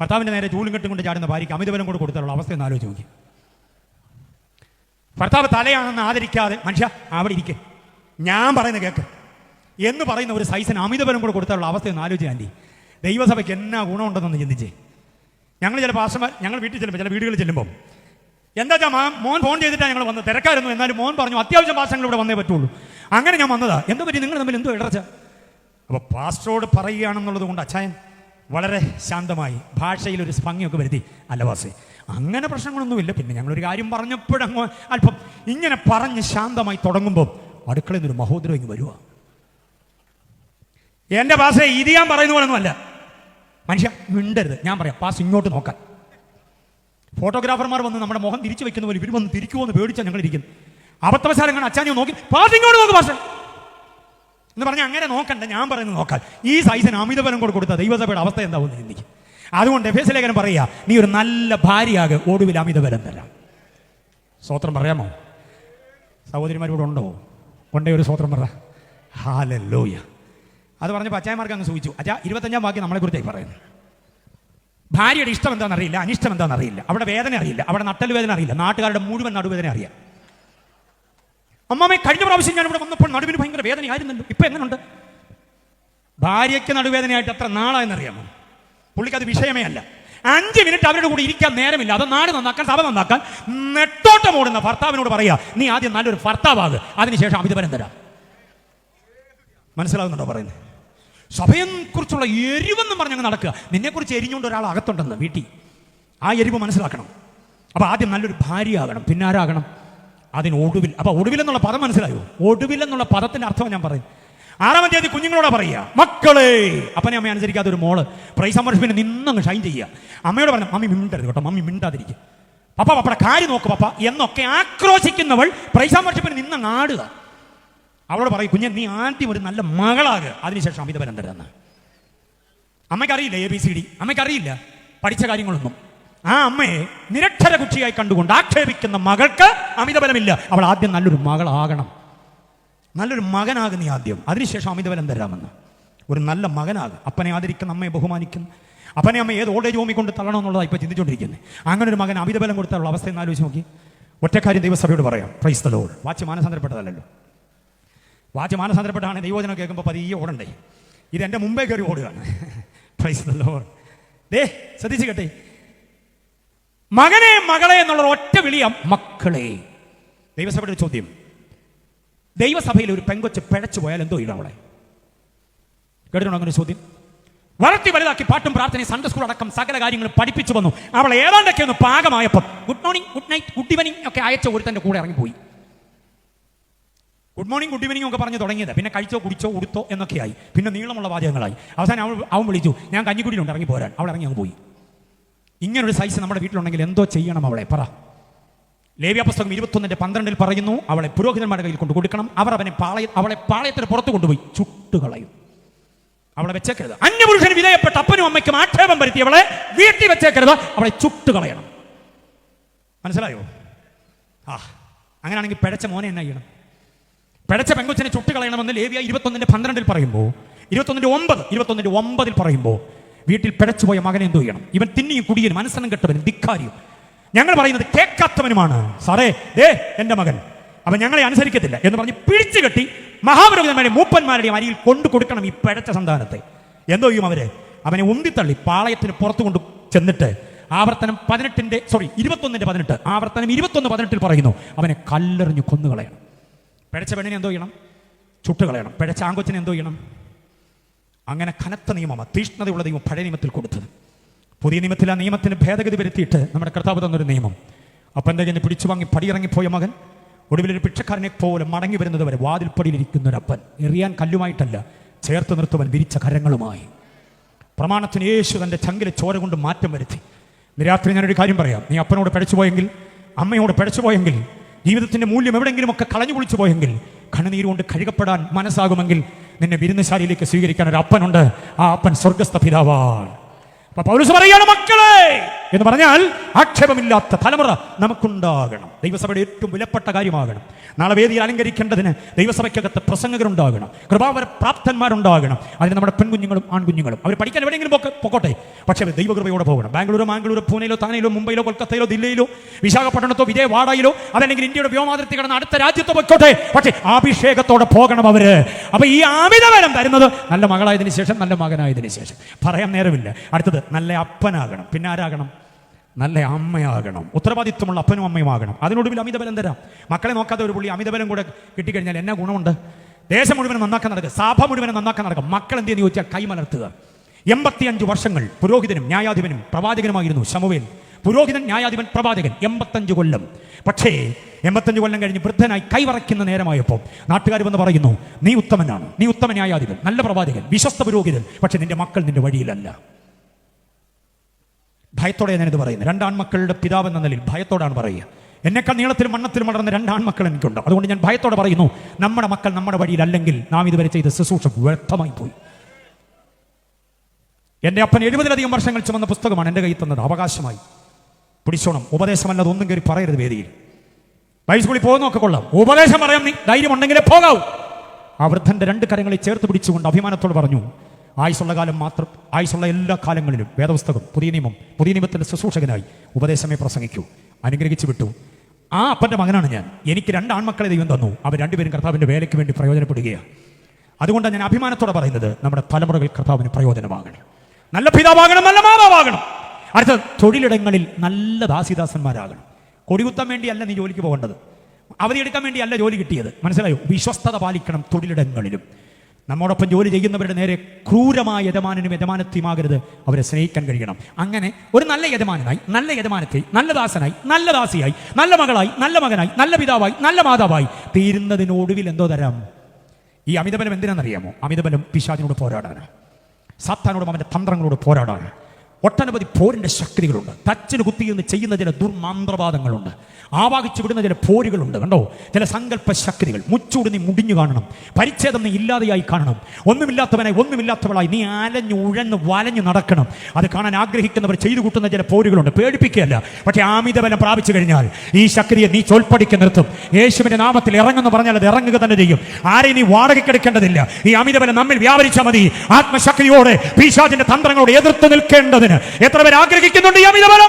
ഭർത്താവിന്റെ നേരെ ചൂലും കെട്ടും കൊണ്ട് ചാടുന്ന ഭാര്യയ്ക്ക് അമിതബലം കൊണ്ട് കൊടുത്താലുള്ള അവസ്ഥ ഒന്ന് ആലോചിച്ച് നോക്കി ഭർത്താവ് തലയാണെന്ന് ആദരിക്കാതെ മനുഷ്യ അവിടെ ഇരിക്കെ. ഞാൻ പറയുന്ന കേക്ക്. എന്ന് പറയുന്ന ഒരു സൈസിന് അമിതബലം കൂടെ കൊടുത്താലുള്ള അവസ്ഥ ഒന്ന് ആലോചിച്ച് ആന്റി. ദൈവസഭയ്ക്ക് എന്നാ ഗുണമുണ്ടെന്നൊന്ന് ചിന്തിച്ചേ. ഞങ്ങൾ ചില പാസ്റ്റർമാർ ഞങ്ങൾ വീട്ടിൽ ചെല്ലുമ്പോൾ ചില വീടുകളിൽ ചെല്ലുമ്പോൾ എന്താ വെച്ചാൽ മോൻ ഫോൺ ചെയ്തിട്ടാണ് ഞങ്ങൾ വന്നത്? തിരക്കായിരുന്നു. എന്നാലും മോൻ പറഞ്ഞു അത്യാവശ്യം പാസ്റ്റങ്ങൾ ഇവിടെ വന്നേ പറ്റുള്ളൂ. അങ്ങനെ ഞാൻ വന്നതാ. എന്താ പറ്റി നിങ്ങൾ തമ്മിൽ എന്തോ ഇടർച്ച. അപ്പോൾ പാസ്റ്ററോട് പറയുകയാണെന്നുള്ളത് കൊണ്ട് അച്ചായൻ വളരെ ശാന്തമായി ഭാഷയിൽ ഒരു ഭംഗിയൊക്കെ വരുത്തി. അല്ല വാസേ അങ്ങനെ പ്രശ്നങ്ങളൊന്നുമില്ല. പിന്നെ ഞങ്ങളൊരു കാര്യം പറഞ്ഞപ്പോഴങ്ങ് അല്പം ഇങ്ങനെ പറഞ്ഞ് ശാന്തമായി തുടങ്ങുമ്പോൾ അടുക്കളയിൽ നിന്നൊരു മഹോദരം ഇങ്ങ് വരുക എന്റെ പാസ് ഇത് ഞാൻ പറയുന്ന പോലൊന്നുമല്ല മനുഷ്യ മിണ്ടരുത്. ഞാൻ പറയാം പാസ് ഇങ്ങോട്ട് നോക്കാൻ. ഫോട്ടോഗ്രാഫർമാർ വന്ന് നമ്മുടെ മുഖം തിരിച്ചു വെക്കുന്ന പോലെ ഇവർ വന്ന് തിരിക്കുമോ എന്ന് പേടിച്ചാൽ ഞങ്ങൾ ഇരിക്കുന്നു അബദ്ധവശാലങ്ങൾ അച്ഛാനിയോ നോക്കി. പാസ് ഇങ്ങോട്ട് നോക്ക് പാസ് എന്ന് പറഞ്ഞാൽ അങ്ങനെ നോക്കണ്ട ഞാൻ പറയുന്നത് നോക്കാൻ ഈ സൈസിന് അമിതബലം കൂടെ കൊടുത്ത ദൈവസഭയുടെ അവസ്ഥ എന്താവും ചിന്തിക്കും. അതുകൊണ്ട് എഫ് എസ് ലേഖനം പറയുക നീ ഒരു നല്ല ഭാര്യയാകെ ഒടുവിൽ അമിതബലം തരാം. സ്വോത്രം പറയാമോ? സഹോദരിമാരോട് ഉണ്ടോ? ഉണ്ടേ ഒരു സ്വോത്രം പറ. ഹാലല്ലോയ. അത് പറഞ്ഞപ്പോൾ അച്ചായമാർക്ക് അങ്ങ് സൂചിച്ചു. അച്ഛാ ഇരുപത്തഞ്ചാം വാക്യം നമ്മളെക്കുറിച്ചായി പറയുന്നത് ഭാര്യയുടെ ഇഷ്ടം എന്താണെന്ന് അറിയില്ല അനിഷ്ടം എന്താണെന്ന് അറിയില്ല. അവിടെ വേദന അറിയില്ല അവിടെ നട്ടൽ വേദന അറിയില്ല. നാട്ടുകാരുടെ മുഴുവൻ നടുവേദന അറിയാം. അമ്മാമേ കഴിഞ്ഞ പ്രാവശ്യം ഞാൻ ഇവിടെ വന്നപ്പോൾ നടുവിന് ഭയങ്കര വേദനയായിരുന്നല്ലോ. ഇപ്പൊ എങ്ങനെയുണ്ട് ഭാര്യയ്ക്ക് നടുവേദനയായിട്ട് അത്ര നാളായെന്നറിയാമോ? പുള്ളിക്ക് അത് വിഷയമേ അല്ല. അഞ്ച് മിനിറ്റ് അവരുടെ കൂടി ഇരിക്കാൻ നേരമില്ല. അത് നാട് നന്നാക്കാൻ സഭ നന്നാക്കാൻ നെട്ടോട്ടം ഓടുന്ന ഭർത്താവിനോട് പറയാ നീ ആദ്യം നല്ലൊരു ഭർത്താവാക് അതിനുശേഷം അമിതപരം തരാം മനസ്സിലാവുന്നുണ്ടോ പറയുന്നത്? സഭയെ കുറിച്ചുള്ള എരിവെന്നും പറഞ്ഞങ്ങ് നടക്കുക. നിന്നെക്കുറിച്ച് എരിഞ്ഞുകൊണ്ട് ഒരാൾ അകത്തുണ്ടെന്ന് വീട്ടിൽ. ആ എരിവ് മനസ്സിലാക്കണം. അപ്പോൾ ആദ്യം നല്ലൊരു ഭാര്യയാകണം. പിന്നെ ആരാകണം അതിന് ഒടുവിൽ അപ്പൊ ഒടുവിൽ എന്നുള്ള പദം മനസ്സിലായോ? ഒടുവിൽ എന്നുള്ള പദത്തിന്റെ അർത്ഥം ഞാൻ പറയും. ആറാം തീയതി കുഞ്ഞുങ്ങളോട് പറയുക മക്കളെ അപ്പനെ അമ്മ അനുസരിക്കാത്ത ഒരു മോൾ പ്രൈസ് അമർഷിപ്പിന് നിന്നങ്ങ് ഷൈൻ ചെയ്യുക. അമ്മയോട് പറഞ്ഞു മമ്മി മിണ്ടരുത് കേട്ടോ മമ്മി മിണ്ടാതിരിക്കുക പപ്പ പപ്പടെ കാര്യം നോക്ക് പപ്പ എന്നൊക്കെ ആക്രോശിക്കുന്നവൾ പ്രൈസ് അമർഷിപ്പിന് നിന്നങ്ങ് ആടുക. അവളോട് പറയും കുഞ്ഞെ നീ ആദ്യം ഒരു നല്ല മകളാകുക അതിനുശേഷം അമിതപരം തരുന്ന. അമ്മയ്ക്കറിയില്ല എ ബി സി ഡി അമ്മയ്ക്കറിയില്ല? പഠിച്ച കാര്യങ്ങളൊന്നും. ആ അമ്മയെ നിരക്ഷര കുട്ടിയായി കണ്ടുകൊണ്ട് ആക്ഷേപിക്കുന്ന മകൾക്ക് അമിതബലമില്ല. അവൾ ആദ്യം നല്ലൊരു മകളാകണം. നല്ലൊരു മകനാകുന്ന ആദ്യം. അതിനുശേഷം അമിതബലം തരാമെന്ന്. ഒരു നല്ല മകനാകും. അപ്പനെ ആദരിക്കുന്ന അമ്മയെ ബഹുമാനിക്കുന്നു. അപ്പനെ അമ്മ ഏത് ഓൾഡേജ് ഹോമിൽ കൊണ്ട് തള്ളണമെന്നുള്ളതാണ് ഇപ്പോൾ ചിന്തിച്ചുകൊണ്ടിരിക്കുന്നത് അങ്ങനെ ഒരു മകൻ അമിതബലം കൊടുത്താലുള്ള അവസ്ഥ എന്ന് ആലോചിച്ച് നോക്കി. ഒറ്റക്കാര്യം ദൈവസഭയോട് പറയാം. പ്രൈസ്. വാച്ച് മാനസാന്തരപ്പെട്ടതല്ലോ വാച്ച് മാനസാന്തരപ്പെട്ടാണ് ദൈവജനം കേൾക്കുമ്പോൾ പതിയെ ഓടണ്ടേ. ഇത് എന്റെ മുമ്പേ കയറി ഓടുകയാണ്. Lord. ദേ ശ്രദ്ധിച്ച് കേട്ടെ. മകനെ മകളെ എന്നുള്ള ഒറ്റ വിളിയാം മക്കളെ. ദൈവസഭയുടെ ചോദ്യം. ദൈവസഭയിൽ ഒരു പെങ്കൊച്ച് പിഴച്ചു പോയാൽ എന്തോ ഇടാം അവളെ കേട്ടിട്ടുണ്ടോ അങ്ങനെ ചോദ്യം? വളർത്തി വലുതാക്കി പാട്ടും പ്രാർത്ഥനയും സൺഡേ സ്കൂൾ അടക്കം സകല കാര്യങ്ങളും പഠിപ്പിച്ചു വന്നു. അവൾ ഏതാണ്ടൊക്കെ ഒന്ന് പാകമായപ്പോൾ good morning good night good evening ഒക്കെ അയച്ച ഒരുത്തന്റെ കൂടെ ഇറങ്ങിപ്പോയി. ഗുഡ് മോർണിംഗ് ഗുഡ് ഈവനിങ് ഒക്കെ പറഞ്ഞു തുടങ്ങിയത്. പിന്നെ കഴിച്ചോ കുടിച്ചോ ഉടുത്തോ എന്നൊക്കെയായി. പിന്നെ നീളമുള്ള വാചകങ്ങളായി. അവസാനം അവൾ അവൻ വിളിച്ചു ഞാൻ കഞ്ഞിക്കുടിയിലുണ്ട് ഇറങ്ങി പോരാൻ അവൾ ഇറങ്ങി അങ്ങ് പോയി. ഇങ്ങനൊരു സൈസ് നമ്മുടെ വീട്ടിലുണ്ടെങ്കിൽ എന്തോ ചെയ്യണം അവളെ പറ. ലേവ്യ പുസ്തകം ഇരുപത്തൊന്നിന്റെ പന്ത്രണ്ടിൽ പറയുന്നു അവളെ പുരോഹിതന്മാരുടെ കയ്യിൽ കൊണ്ടു കൊടുക്കണം അവർ അവനെ പാളയ അവളെ പാളയത്തിന് പുറത്തു കൊണ്ടുപോയി ചുട്ടുകളയും അവളെ വെച്ചേക്കരുത്. അന്യപുരുഷന് വിധേയപ്പെട്ട അപ്പനും അമ്മയ്ക്കും ആക്ഷേപം വരുത്തി അവളെ വീട്ടിൽ വെച്ചേക്കരുത് അവളെ ചുട്ടുകളയണം മനസ്സിലായോ? ആ അങ്ങനെയാണെങ്കിൽ പിഴച്ച മോനെ എന്നാ ചെയ്യണം? പിഴച്ച പെങ്കൊച്ചിനെ ചുട്ടുകളയണമെന്ന് ലേവ്യ ഇരുപത്തൊന്നിന്റെ പന്ത്രണ്ടിൽ പറയുമ്പോൾ ഇരുപത്തൊന്നിന്റെ ഒമ്പത് ഇരുപത്തൊന്നിന്റെ ഒമ്പതിൽ പറയുമ്പോൾ വീട്ടിൽ പിഴച്ചുപോയ മകനെ എന്തോ ചെയ്യണം? ഇവൻ തിന്നിയും കുടിയനും മനസ്സനം കെട്ടവനും ധിക്കാരിയും. ഞങ്ങൾ പറയുന്നത് കേൾക്കാത്തവനുമാണ്. സാറേ ദേ എന്റെ മകൻ. അവൻ ഞങ്ങളെ അനുസരിക്കത്തില്ല എന്ന് പറഞ്ഞ് പിടിച്ചു കെട്ടി മഹാപുരോഹിതന്മാരെ മൂപ്പന്മാരുടെയും അരിയിൽ കൊണ്ടു കൊടുക്കണം ഈ പിഴച്ച സന്താനത്തെ. എന്തോ ചെയ്യും അവരെ? അവനെ ഉന്തിത്തള്ളി പാളയത്തിന് പുറത്തു കൊണ്ട് ചെന്നിട്ട് ആവർത്തനം പതിനെട്ടിന്റെ സോറി ഇരുപത്തൊന്നിന്റെ പതിനെട്ട് ആവർത്തനം ഇരുപത്തൊന്ന് പതിനെട്ടിൽ പറയുന്നു അവനെ കല്ലെറിഞ്ഞു കൊന്നുകളയണം. പിഴച്ച പെണ്ണിനെ എന്തോ ചെയ്യണം? ചുട്ടുകളയണം. പിഴച്ച ആങ്കൊച്ചിനെ എന്തോ ചെയ്യണം? അങ്ങനെ കനത്ത നിയമമാണ്. തീഷ്ണതയുള്ള നിയമം പഴയ നിയമത്തിൽ കൊടുത്തത്. പുതിയ നിയമത്തിൽ ആ നിയമത്തിന് ഭേദഗതി വരുത്തിയിട്ട് നമ്മുടെ കർത്താവ് തന്നൊരു നിയമം. അപ്പന്റെ കയ്യിൽ പിടിച്ചു വാങ്ങി പടിയിറങ്ങിപ്പോയ മകൻ ഒടുവിലൊരു ഭിക്ഷക്കാരനെ പോലെ മടങ്ങി വരുന്നത് വരെ വാതിൽപ്പടിയിലിരിക്കുന്ന ഒരു അപ്പൻ. എറിയാൻ കല്ലുമായിട്ടല്ല ചേർത്ത് നിർത്തുവൻ വിരിച്ച കരങ്ങളുമായി. പ്രമാണത്തിന് യേശു തന്റെ ചങ്കിലെ ചോര കൊണ്ട് മാറ്റം വരുത്തി. രാത്രി ഞാനൊരു കാര്യം പറയാം. നീ അപ്പനോട് പിഴച്ചു പോയെങ്കിൽ അമ്മയോട് പിഴച്ചു പോയെങ്കിൽ ജീവിതത്തിന്റെ മൂല്യം എവിടെയെങ്കിലും ഒക്കെ കളഞ്ഞു കുളിച്ചു പോയെങ്കിൽ കണ്ണുനീരുകൊണ്ട് കഴുകപ്പെടാൻ മനസ്സാകുമെങ്കിൽ നിന്നെ വിരുന്നുശാലയിലേക്ക് സ്വീകരിക്കാൻ ഒരു അപ്പനുണ്ട്. ആ അപ്പൻ സ്വർഗസ്ഥ പിതാവാണ്. അപ്പൊ പൗരസ് പറയാണ് മക്കളെ എന്ന് പറഞ്ഞാൽ ആക്ഷേപമില്ലാത്ത തലമുറ നമുക്കുണ്ടാകണം. ദൈവസഭയുടെ ഏറ്റവും വിലപ്പെട്ട കാര്യമാകണം. നാളെ വേദിയിൽ അലങ്കരിക്കേണ്ടതിന് ദൈവസഭയ്ക്കകത്ത് പ്രസംഗകരുണ്ടാകണം. കൃപാവര പ്രാപ്തന്മാരുണ്ടാകണം. അതിന് നമ്മുടെ പെൺകുഞ്ഞുങ്ങളും ആൺകുഞ്ഞുങ്ങളും. അവർ പഠിക്കാൻ എവിടെയെങ്കിലും പോക്കെ പൊക്കോട്ടെ. പക്ഷേ ദൈവകൃപയോടെ പോകണം. ബാംഗ്ലൂരോ മാംഗ്ലൂരോ പൂനെയിലോ താനയിലോ മുംബൈയിലോ കൊൽക്കത്തയിലോ ദില്ലിയിലോ വിശാഖപട്ടണത്തോ വിജയവാഡയിലോ അതല്ലെങ്കിൽ ഇന്ത്യയുടെ വ്യോമാതിർത്തി കടന്ന അടുത്ത രാജ്യത്തോ പൊയ്ക്കോട്ടെ. പക്ഷേ അഭിഷേകത്തോടെ പോകണം അവർ. അപ്പോൾ ഈ അമിതബലം തരുന്നത് നല്ല മകളായതിനു ശേഷം നല്ല മകനായതിനു ശേഷം. പറയാൻ നേരമില്ല. അടുത്തത് നല്ല അപ്പനാകണം. പിന്നെ ആരാകണം? നല്ല അമ്മയാകണം. ഉത്തരവാദിത്വമുള്ള അപ്പനും അമ്മയും ആകണം. അതിനൊടുവിൽ അമിതബലം തരാം. മക്കളെ നോക്കാത്ത ഒരു പുള്ളി അമിതബലം കൂടെ കിട്ടിക്കഴിഞ്ഞാൽ എന്നാ ഗുണമുണ്ട്? ദേശം മുഴുവൻ നന്നാക്കാൻ നടക്കുക. സഭ മുഴുവൻ നന്നാക്കാൻ നടക്കുക. മക്കൾ എന്ത് ചെയ്യുന്നു ചോദിച്ചാൽ കൈമലർത്തുക എൺപത്തിയഞ്ച് വർഷങ്ങൾ പുരോഹിതനും ന്യായാധിപനും പ്രവാചകനുമായിരുന്നു ശമുവേൽ. പുരോഹിതൻ ന്യായാധിപൻ പ്രവാചകൻ എൺപത്തഞ്ച് കൊല്ലം. പക്ഷേ എൺപത്തഞ്ച് കൊല്ലം കഴിഞ്ഞ് വൃദ്ധനായി കൈവറയ്ക്കുന്ന നേരമായപ്പോൾ നാട്ടുകാർ വന്ന് പറയുന്നു നീ ഉത്തമനാണ്. നീ ഉത്തമ ന്യായാധിപൻ നല്ല പ്രവാചകൻ വിശ്വസ്ത പുരോഹിതൻ. പക്ഷെ നിന്റെ മക്കൾ നിന്റെ വഴിയിലല്ല. ഭയത്തോടെ ഞാനിത് പറയുന്നത്. രണ്ടാൺമക്കളുടെ പിതാവ് എന്ന നിലയിൽ ഭയത്തോടാണ് പറയുക. എന്നെക്കാൾ നീളത്തിൽ മണ്ണത്തിൽ വളർന്ന രണ്ടാൺമക്കൾ എനിക്കുണ്ട്. അതുകൊണ്ട് ഞാൻ ഭയത്തോടെ പറയുന്നു നമ്മുടെ മക്കൾ നമ്മുടെ വഴിയിൽ അല്ലെങ്കിൽ നാം ഇതുവരെ ചെയ്ത ശുശ്രൂഷ വ്യർത്ഥമായി പോയി. എന്റെ അപ്പൻ എഴുപതിലധികം വർഷങ്ങൾ ചുമന്ന പുസ്തകമാണ് എന്റെ കയ്യിൽ തന്നത്. അവകാശമായി. പിടിച്ചോണം. ഉപദേശമല്ലാതെ ഒന്നും കയറി പറയരുത് വേദിയിൽ. ബൈസ്കൂളിൽ പോകുന്നൊക്കെ കൊള്ളാം. ഉപദേശം പറയാം നീ ധൈര്യം ഉണ്ടെങ്കിലേ പോകാവൂ. ആ വൃദ്ധന്റെ രണ്ട് കരങ്ങളെ ചേർത്ത് പിടിച്ചുകൊണ്ട് അഭിമാനത്തോട് പറഞ്ഞു ആയുസുള്ള കാലം മാത്രം ആയുസുള്ള എല്ലാ കാലങ്ങളിലും വേദപുസ്തകം പുതിയ നിയമം പുതിയ നിയമത്തിന്റെ ശുശ്രൂഷകനായി ഉപദേശമേ പ്രസംഗിക്കൂ. അനുഗ്രഹിച്ചു വിട്ടു. ആ അപ്പന്റെ മകനാണ് ഞാൻ. എനിക്ക് രണ്ട് ആൺമക്കളെ ദൈവം തന്നു. അവർ രണ്ടുപേരും കർത്താവിന്റെ വേലയ്ക്ക് വേണ്ടി പ്രയോജനപ്പെടുകയാണ്. അതുകൊണ്ടാണ് ഞാൻ അഭിമാനത്തോടെ പറയുന്നത് നമ്മുടെ തലമുറകൾ കർത്താവിന് പ്രയോജനമാകണം. നല്ല പിതാവാകണം നല്ല മാതാവാകണം. അടുത്ത തൊഴിലിടങ്ങളിൽ നല്ല ദാസിദാസന്മാരാകണം. കൊടികുത്താൻ വേണ്ടിയല്ല നീ ജോലിക്ക് പോകേണ്ടത്. അവധിയെടുക്കാൻ വേണ്ടിയല്ല ജോലി കിട്ടിയത്. മനസ്സിലായോ? വിശ്വസ്തത പാലിക്കണം തൊഴിലിടങ്ങളിലും. നമ്മോടൊപ്പം ജോലി ചെയ്യുന്നവരുടെ നേരെ ക്രൂരമായ യജമാനനും യജമാനത്തിയുമാകരുത്. അവരെ സ്നേഹിക്കാൻ കഴിയണം. അങ്ങനെ ഒരു നല്ല യജമാനായി നല്ല യജമാനത്തെ നല്ല ദാസനായി നല്ല ദാസിയായി നല്ല മകളായി നല്ല മകനായി നല്ല പിതാവായി നല്ല മാതാവായി തീരുന്നതിനൊടുവിൽ എന്തോ തരാം? ഈ അമിതബലം എന്തിനാണെന്നറിയാമോ? അമിതബലം പിശാചിനോട് പോരാടാനാണ്. സാത്താനോടും അവന്റെ തന്ത്രങ്ങളോട് പോരാടാണ് ഒട്ടനവധി പോരിന്റെ ശക്തികളുണ്ട്. തച്ചിന് കുത്തിയെന്ന് ചെയ്യുന്ന ചില ദുർമാന്ത്രവാദങ്ങളുണ്ട്. ആവാഹിച്ചു വിടുന്ന ചില പോരുകളുണ്ട്. കണ്ടോ? ചില സങ്കല്പ ശക്തികൾ മുച്ചൂടി നീ മുടിഞ്ഞു കാണണം. പരിച്ഛേദം നീ ഇല്ലാതെയായി കാണണം. ഒന്നുമില്ലാത്തവനായി ഒന്നുമില്ലാത്തവളായി നീ അലഞ്ഞു ഉഴന്ന് വലഞ്ഞു നടക്കണം. അത് കാണാൻ ആഗ്രഹിക്കുന്നവർ ചെയ്തു കൂട്ടുന്ന ചില പോരുകളുണ്ട്. പേടിപ്പിക്കുകയല്ല. പക്ഷേ ആമിതബലം പ്രാപിച്ചു കഴിഞ്ഞാൽ ഈ ശക്തിയെ നീ ചോൽപ്പടിക്ക് നിർത്തും. യേശുവിന്റെ നാമത്തിൽ ഇറങ്ങുന്നു പറഞ്ഞാൽ അത് ഇറങ്ങുക തന്നെ ചെയ്യും. ആരെയും നീ വാടകയ്ക്കെടുക്കേണ്ടതില്ല. ഈ അമിതബലം നമ്മിൽ വ്യാപരിച്ചാൽ മതി. ആത്മശക്തിയോടെ പീശാജിന്റെ തന്ത്രങ്ങളോട് എതിർത്ത് നിൽക്കേണ്ടതിന്. എത്ര പേർ ആഗ്രഹിക്കുന്നുണ്ട് ഈ അമിതബലം?